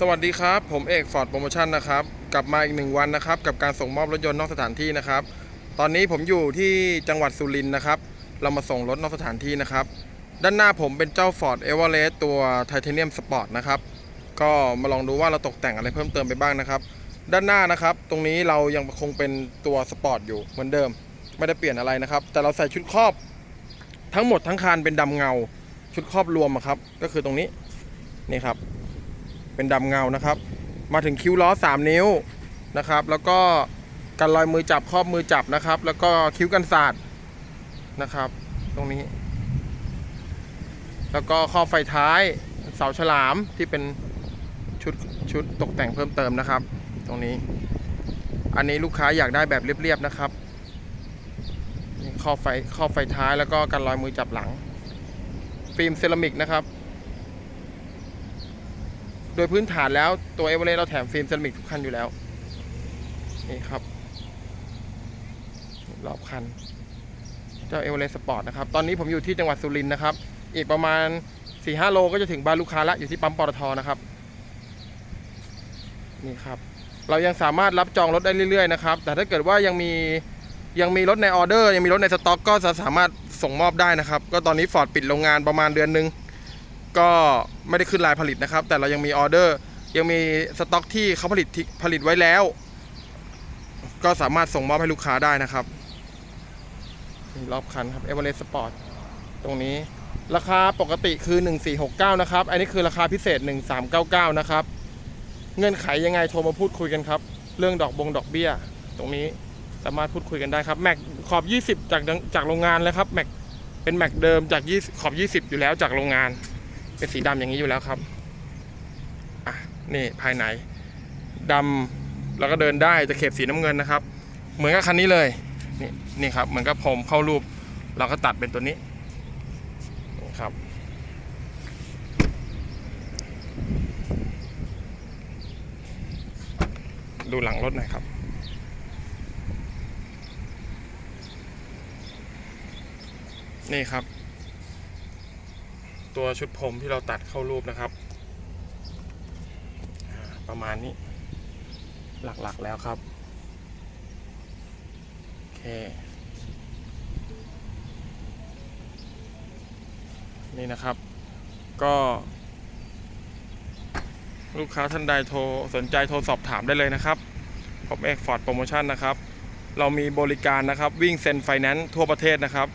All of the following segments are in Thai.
สวัสดีครับ ผมเอกฟอร์ดโปรโมชั่นนะครับ กลับมาอีกหนึ่งวันนะครับ กับการส่งมอบรถยนต์นอกสถานที่นะครับ ตอนนี้ผมอยู่ที่จังหวัดสุรินทร์นะครับ เรามาส่งรถนอกสถานที่นะครับ ด้านหน้าผมเป็นเจ้า Ford e v e r e s t ตัว Titanium Sport นะครับ ก็มาลองดูว่าเราตกแต่งอะไรเพิ่มเติมไปบ้างนะครับ ด้านหน้านะครับ ตรงนี้เรายังคงเป็นตัวสปอร์ตอยู่เหมือนเดิม ไม่ได้เปลี่ยนอะไรนะครับ แต่เราใส่ชุดครอบ ทั้งหมดทั้งคันเป็นดำเงา ชุดครอบรวมครับ ก็คือตรงนี้นี่ครับ เป็นดำเงานะครับ มาถึงคิ้วล้อ 3 นิ้วนะครับ แล้วก็กันรอยมือจับครอบมือจับนะครับ แล้วก็คิ้วกันศาสตร์นะครับ ตรงนี้ แล้วก็ข้อไฟท้ายเสาฉลามที่เป็นชุดชุดตกแต่งเพิ่มเติมนะครับ ตรงนี้ อันนี้ลูกค้าอยากได้แบบเรียบๆนะครับข้อไฟข้อไฟท้ายแล้วก็กันรอยมือจับหลัง ฟิล์มเซรามิกนะครับ โดยพื้นฐานแล้วตัวเอเวอเรสต์เราแถมฟิล์มเซรามิกทุกคันอยู่แล้ว นี่ครับ รอบคัน เจ้าเอเวอเรสต์สปอร์ตนะครับ ตอนนี้ผมอยู่ที่จังหวัดสุรินทร์นะครับ อีกประมาณ 4-5 โลก็จะถึงบ้านลูกค้าละอยู่ที่ปั๊มปตทนะครับ นี่ครับ เรายังสามารถรับจองรถได้เรื่อยๆนะครับ แต่ถ้าเกิดว่ายังมียังมีรถในออเดอร์ ยังมีรถในสต็อก ก็จะสามารถส่งมอบได้นะครับ ก็ตอนนี้ฟอร์ดปิดโรงงานประมาณเดือนหนึ่ง ก็ไม่ได้ขึ้นรายผลิตนะครับ แต่เรายังมีออเดอร์ ยังมีสต็อกที่เขาผลิตผลิตไว้แล้ว ก็สามารถส่งมอบให้ลูกค้าได้นะครับรอบคันครับเอเวอเรสต์สปอร์ตตรงนี้ราคาปกติคือ 1469 นะครับ อันนี้คือราคาพิเศษ 1399 นะครับ เงื่อนไขยังไงโทรมาพูดคุยกันครับ เรื่องดอกบงดอกเบี้ย ตรงนี้สามารถพูดคุยกันได้ครับ แม็กขอบ 20 จากจากโรงงานเลยครับ แม็กเป็นแม็กเดิมจาก 20 ขอบ 20 อยู่แล้วจากโรงงาน เป็นสีดำอย่างนี้อยู่แล้วครับอะนี่ภายในดำแล้วก็เดินได้จะเข็บสีน้ำเงินนะครับ เหมือนกับคันนี้เลยนี่นี่ครับเหมือนกับผมเข้ารูปเราก็ตัดเป็นตัวนี้ครับดูหลังรถหน่อยครับนี่ครับ ตัวชุดผมที่เราตัดเข้ารูปนะครับ ประมาณนี้ หลักๆแล้วครับ โอเค นี่นะครับ ก็ ลูกค้าท่านใดโทรสนใจโทรสอบถามได้เลยนะครับผมเอกฟอร์ดโปรโมชั่นนะครับ เรามีบริการนะครับวิ่งเซ็นไฟแนนซ์ทั่วประเทศนะครับ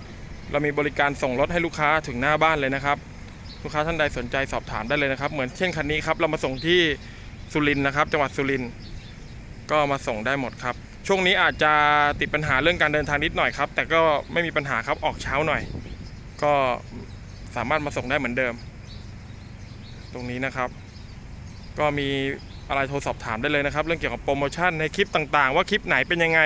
เรามีบริการส่งรถให้ลูกค้าถึงหน้าบ้านเลยนะครับ ลูกค้าท่านใดสนใจสอบถามได้เลยนะครับ เหมือนเช่นคันนี้ครับ เรามาส่งที่สุรินทร์นะครับ จังหวัดสุรินทร์ก็มาส่งได้หมดครับ ช่วงนี้อาจจะติดปัญหาเรื่องการเดินทางนิดหน่อยครับ แต่ก็ไม่มีปัญหาครับออกเช้าหน่อย ก็สามารถมาส่งได้เหมือนเดิม ตรงนี้นะครับ ก็มีอะไรโทรสอบถามได้เลยนะครับ เรื่องเกี่ยวกับโปรโมชั่นในคลิปต่างๆ ว่าคลิปไหนเป็นยังไง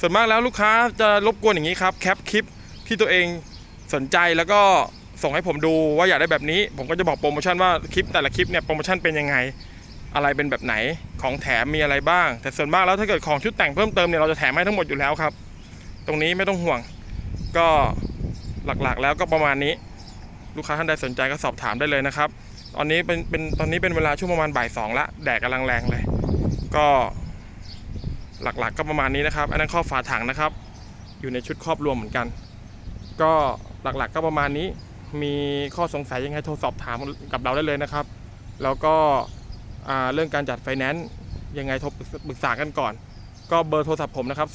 ส่วนมากแล้วลูกค้าจะรบกวนอย่างนี้ครับแคปคลิปที่ตัวเองสนใจแล้วก็ ส่งให้ผมดูว่าอยากได้แบบนี้ ผมก็จะบอกโปรโมชั่นว่าคลิปแต่ละคลิปเนี่ยโปรโมชั่นเป็นยังไงอะไรเป็นแบบไหนของแถมมีอะไรบ้าง แต่ส่วนมากแล้วถ้าเกิดของชุดแต่งเพิ่มเติมเนี่ยเราจะแถมให้ทั้งหมดอยู่แล้วครับ ตรงนี้ไม่ต้องห่วง ก็หลักๆ แล้วก็ประมาณนี้ ลูกค้าท่านใดสนใจก็สอบถามได้เลยนะครับ ตอนนี้เป็นเป็นตอนนี้เป็นเวลาช่วงประมาณบ่ายสองละแดดกำลังแรงเลย ก็หลักๆก็ประมาณนี้นะครับ อันนั้นข้อฝาถังนะครับ อยู่ในชุดครอบรวมเหมือนกัน ก็หลักๆก็ประมาณนี้ มีข้อสงสัยยังไงโทรสอบถามกับเราได้เลยนะครับ แล้วก็เรื่องการจัดไฟแนนซ์ยังไงโทรปรึกษากันก่อน ก็เบอร์โทรศัพท์ผมนะครับ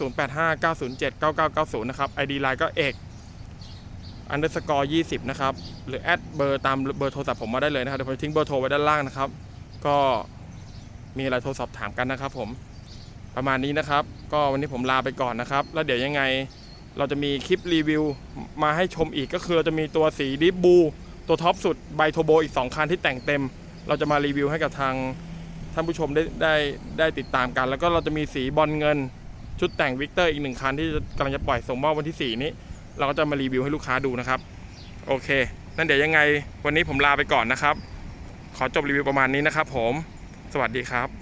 0859079990 นะครับ ID Line ก็เอก underscore 20นะครับ หรือแอดเบอร์ตามเบอร์โทรศัพท์ผมมาได้เลยนะครับ เดี๋ยวผมทิ้งเบอร์โทรไว้ด้านล่างนะครับ ก็มีอะไรโทรสอบถามกันนะครับผม ประมาณนี้นะครับ ก็วันนี้ผมลาไปก่อนนะครับ แล้วเดี๋ยวยังไง เราจะมีคลิปรีวิวมาให้ชมอีกก็คือเราจะมีตัวสีดิฟบูตัวท็อปสุดไบโทโบอีก 2 คันที่แต่งเต็ม เราจะมารีวิวให้กับทางท่านผู้ชมได้ได้ได้ติดตามกัน แล้วก็เราจะมีสีบอลเงินชุดแต่งวิกเตอร์อีกหนึ่งคันที่กำลังจะปล่อยส่งมอบวันที่ 4 นี้ เราก็จะมารีวิวให้ลูกค้าดูนะครับ โอเค นั่นเดี๋ยวยังไงวันนี้ผมลาไปก่อนนะครับ ขอจบรีวิวประมาณนี้นะครับผม สวัสดีครับ